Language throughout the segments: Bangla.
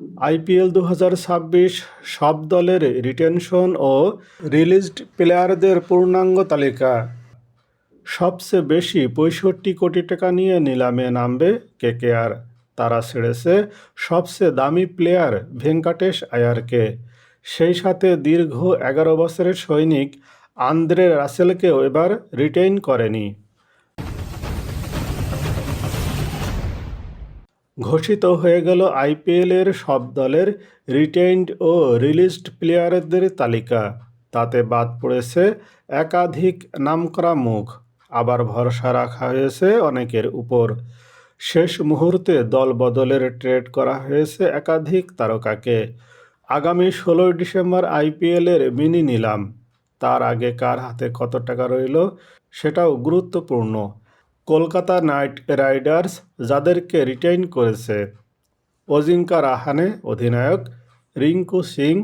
আইপিএল দু হাজার ছাব্বিশ সব দলের রিটেনশন ও রিলিজড প্লেয়ারদের পূর্ণাঙ্গ তালিকা। সবচেয়ে বেশি পঁয়ষট্টি কোটি টাকা নিয়ে নিলামে নামবে কেকেআর। তারা ছেড়েছে সবচেয়ে দামি প্লেয়ার ভেঙ্কাটেশ আয়ারকে। সেই সাথে দীর্ঘ এগারো বছরের সৈনিক আন্দ্রে রাসেলকেও এবার রিটেইন করেনি। ঘোষিত হয়ে গেল আইপিএলের সব দলের রিটেইনড ও রিলিজড প্লেয়ারদের তালিকা। তাতে বাদ পড়েছে একাধিক নামকরা মুখ। আবার ভরসা রাখা হয়েছে অনেকের উপর। শেষ মুহূর্তে দল বদলের ট্রেড করা হয়েছে একাধিক তারকাকে। আগামী ষোলোই ডিসেম্বর আইপিএলের মিনি নিলাম তার আগে কার হাতে কত টাকা রইল, সেটাও গুরুত্বপূর্ণ। কলকাতা নাইট রাইডার্স যাদেরকে রিটেইন করেছে। অজিঙ্কা রাহানে অধিনায়ক, Rinku Singh,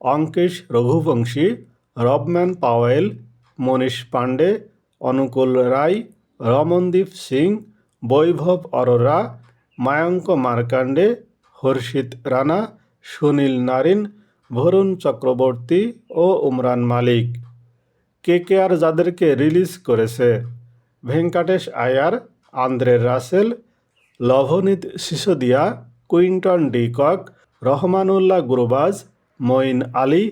Ankesh Raghuvanshi, Rovman Powell, Manish Pandey, Anukul Roy, Ramandeep Singh, Vaibhav Arora, Mayank Markande, Harshit Rana, Sunil Narine Varun Chakravarthy ও উমরান মালিক। কেকেআর যাদেরকে রিলিজ করেছে? Venkatesh Iyer, Andre Russell, Luvnith Sisodia, Quinton de Kock Rahmanullah Gurbaz, Moeen Ali,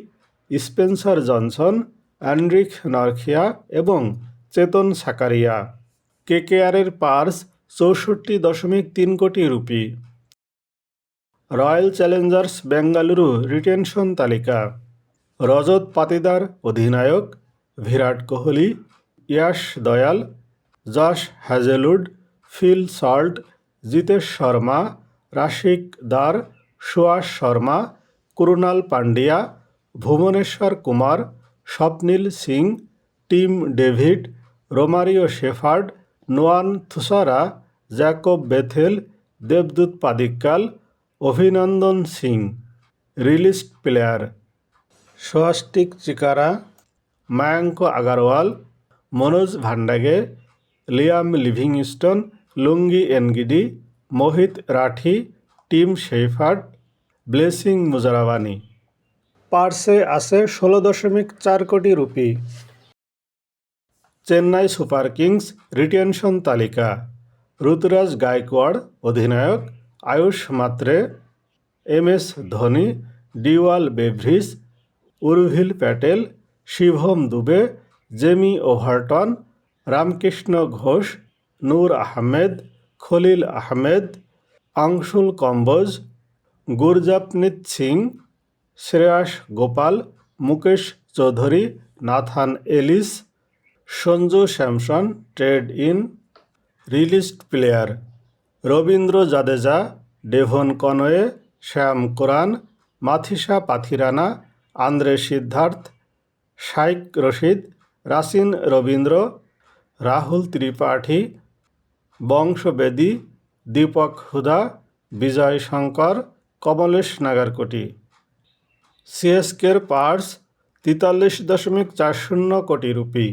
Spencer Johnson, Anrich Nortje এবং চেতন সাকারিয়া। কেকেআরের পার্স চৌষট্টি দশমিক তিন কোটি rupee. Royal Challengers Bengaluru retention তালিকা। রজত পাতিদার অধিনায়ক, Virat Kohli, Yash Dayal Josh Hazlewood Phil Salt, Jitesh Sharma, Rasikh Dar, Suyash Sharma, Krunal Pandya Bhuvneshwar Kumar, Swapnil Singh, Tim David, Romario Shepherd, Nuwan Thushara, Jacob Bethell, দেবদূত Padikkal, Abhinandan Singh. Released player. Swastik Chikara, Mayank Agarwal, Manoj Bhandage Liam Livingstone, Lungi Ngidi, Mohit Rathee, Tim Shepherd, Blessing Muzarabani পার্সে আছে ষোলো দশমিক চার কোটি rupee. Chennai Super Kings retention তালিকা। ঋতুরাজ গায়কোয়াড়, অধিনায়ক Ayush Mhatre. M S Dhoni, Dewald Brevis, Urvil Patel, Shivam Dube, Jamie Overton Ramakrishna Ghosh, Noor Ahmad, Khaleel Ahmed, Anshul Kamboj Gurjapneet Singh, Shreyas Gopal, Mukesh Choudhary, Nathan Ellis, Sanju Samson, trade in released player Ravindra Jadeja, Devon Conway Sam Curran Matheesha Pathirana, Andre Siddharth, Shaik Rasheed, Rachin Ravindra Rahul Tripathi, Vansh Bedi, Deepak Hooda, Vijay Shankar, Kamlesh Nagarkoti. সিএসকের purse তেতাল্লিশ দশমিক চার শূন্য কোটি rupee.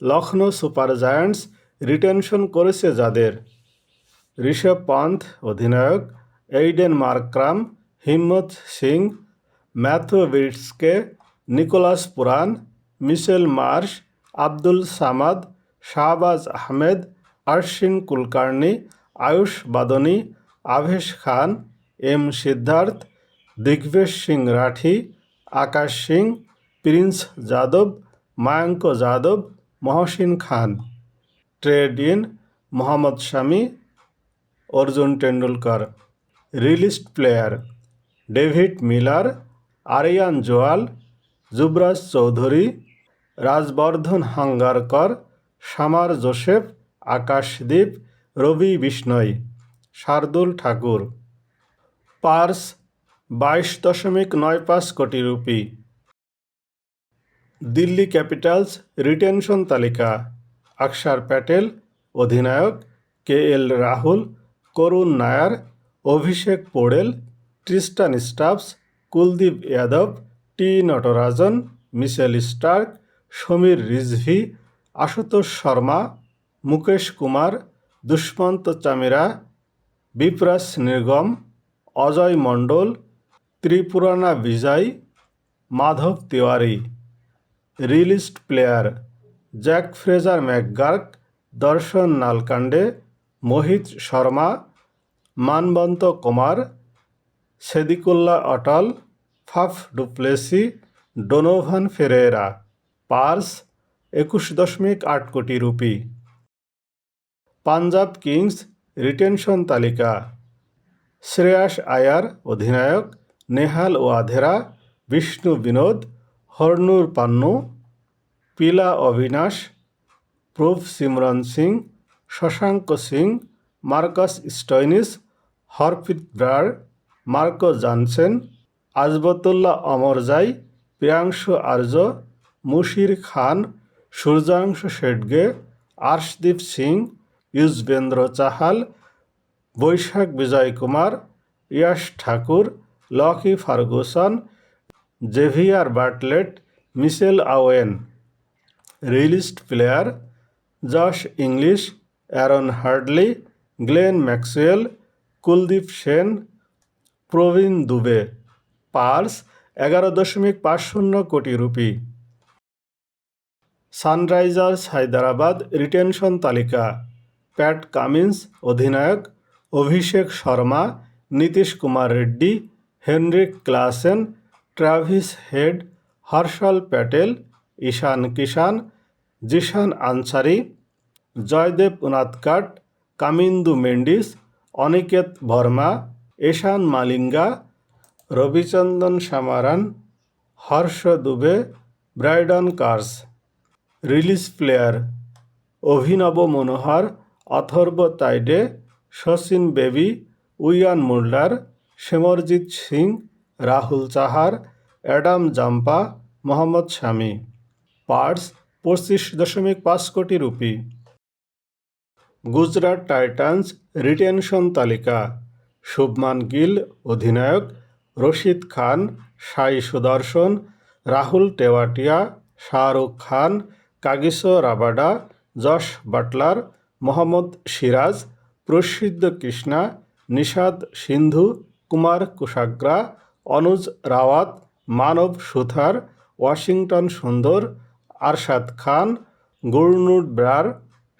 Lucknow Super Giants retention করেছে যাদের? ঋষভ পান্থ, অধিনায়ক, Aiden Markram, Himmat Singh Matthew বিটসকে Nicholas Pooran Mitchell Marsh, Abdul Samad, Shahbaz Ahmed, Arshin Kulkarni, Ayush Badoni, Avesh Khan, M Siddharth, Digvesh Singh Rathi, Akash Singh, Prince Yadav, Mayank Yadav, Mohsin Khan. Trade in, Mohammad Shami, Arjun Tendulkar. Released player, David Miller, Aryan Juyal, Yuvraj Chaudhary Rajvardhan Hangargekar, Shamar Joseph, Akashdeep, Ravi Bishnoi Shardul Thakur. Purse, বাইশ দশমিক নয় পাঁচ কোটি রুপি। দিল্লি ক্যাপিটালস, রিটেনশন তালিকা। অক্ষর প্যাটেল, অধিনায়ক, K L Rahul, Karun Nair, Abishek Porel Tristan Stubbs Kuldeep Yadav, T Natarajan, Mitchell Starc Sameer Rizvi, Ashutosh Sharma, Mukesh Kumar, Dushmantha Chameera, Vipraj Nigam, Ajay Mandal, Tripurana Vijay, Madhav Tiwari. Released player Jake Fraser McGurk Darshan Nalkande Mohit Sharma, Manvanth Kumar Sediqullah Atal, Faf du Plessis, Donovan Ferreira. Purse, একুশ দশমিক আট কোটি রুপি। পাঞ্জাব কিংস রিটেনশন তালিকা। শ্রেয়াস আয়ার অধিনায়ক Nehal Wadhera, Vishnu Vinod, Harnoor Pannu, Pyla Avinash Prabhsimran Singh, Shashank Singh, Marcus Stoinis, Harpreet Brar, Marco Jansen, Azmatullah Omarzai, Priyansh Arya Musheer Khan, Suryansh Shedge Arshdeep Singh, Yuzvendra Chahal, Vyshak Vijay Kumar Yash Thakur, Lockie Ferguson, Xavier Bartlett, Mitchell Owen. Released player, Josh Inglis, Aaron Hardie, Glenn Maxwell, Kuldeep Sen, Praveen Dubey purse এগারো দশমিক পাঁচ শূন্য কোটি রুপি। সানরাইজার্স, হায়দ্রাবাদ, রিটেনশন তালিকা। প্যাট কামিন্স, অধিনায়ক, Abhishek Sharma, Nitish Kumar Reddy, Heinrich Klaasen, Travis Head, Harshal Patel, Ishan Kishan Zeeshan Ansari, Jaydev Unadkat Kamindu Mendis, Aniket Verma Eshan Malinga, Ravichandran Smaran Harsh Dubey, Brydon Carse. Release player Abhinav Manohar, Atharva Taide, Sachin Baby, Wiaan Mulder Simarjeet Singh, Rahul Chahar, Adam Zampa, Mohammad Shami. Purse, পঁচিশ দশমিক পাঁচ কোটি রুপি। গুজরাট টাইটান্স, রিটেনশন তালিকা। শুভমান গিল, অধিনায়ক। Rashid Khan Sai Sudharsan. Rahul Tewatia Shahrukh Khan. Kagiso Rabada Jos Buttler, Mohammed Siraj, Prasidh Krishna Nishant Sindhu, Kumar Kushagra, Anuj Rawat, Manav Suthar, Washington Sundar, Arshad Khan Gurnoor Brar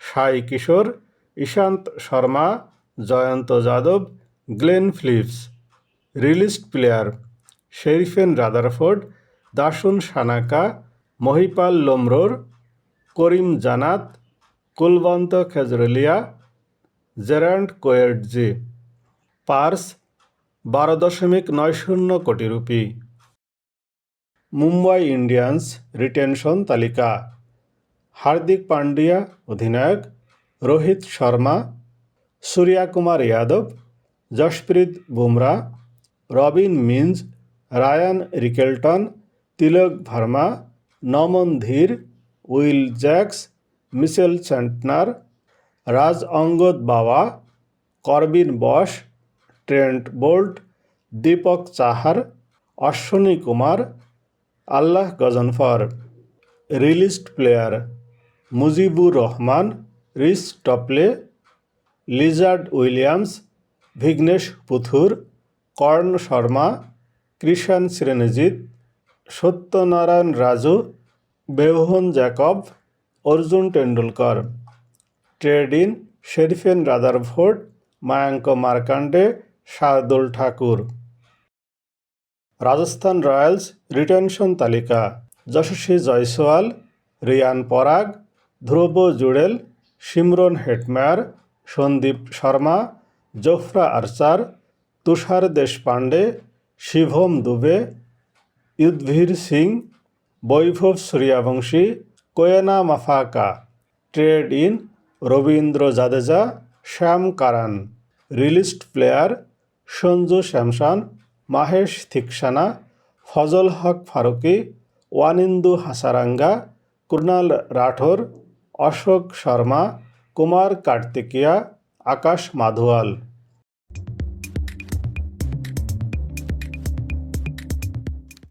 Sai Kishore, Ishant Sharma, Jayant Yadav, Glenn Phillips. Released player, Sherfane Rutherford Dasun Shanaka, Mahipal Lomror Karim Janat, Kulwant Khejroliya, Gerald Coetzee purse, বারো দশমিক নয় শূন্য কোটি রুপি। মুম্বাই ইন্ডিয়ান্স রিটেনশন তালিকা। হার্দিক পান্ডিয়া অধিনায়ক, Rohit Sharma, Surya Kumar Yadav, Jasprit Bumrah, Robin Minz Ryan Rickelton, Tilak Varma, Naman Dhir Will Jacks, Mitchell Santner, Raj Angad Bawa, Corbin Bosch, Trent Boult, Deepak Chahar, Ashwani Kumar, Allah Ghazanfar. Released player Mujeeb Rahman, Reece Topley, Lizaad Williams Vignesh Puthur, Karn Sharma, Krishnan Shrijith, Satyanarayana Raju Bevon Jacob Arjun Tendulkar trade in Sherfane Rutherford, Mayank Markande Shardul Thakur. Rajasthan Royals retention তালিকা, Yashasvi Jaiswal, Riyan Parag, Dhruv Jurel Shimron Hetmyer, Sandeep Sharma, Jofra Archer, Tushar Deshpande, Shivam Dubey Yudhvir Singh Vaibhav Suryavanshi Kwena Maphaka trade in Ravindra Jadeja, Sam Curran released player Sanju Samson Maheesh Theekshana, Fazalhaq Farooqi, Wanindu Hasaranga, Kunal Rathore, Ashok Sharma, Kumar Kartikeya, Akash Madhwal.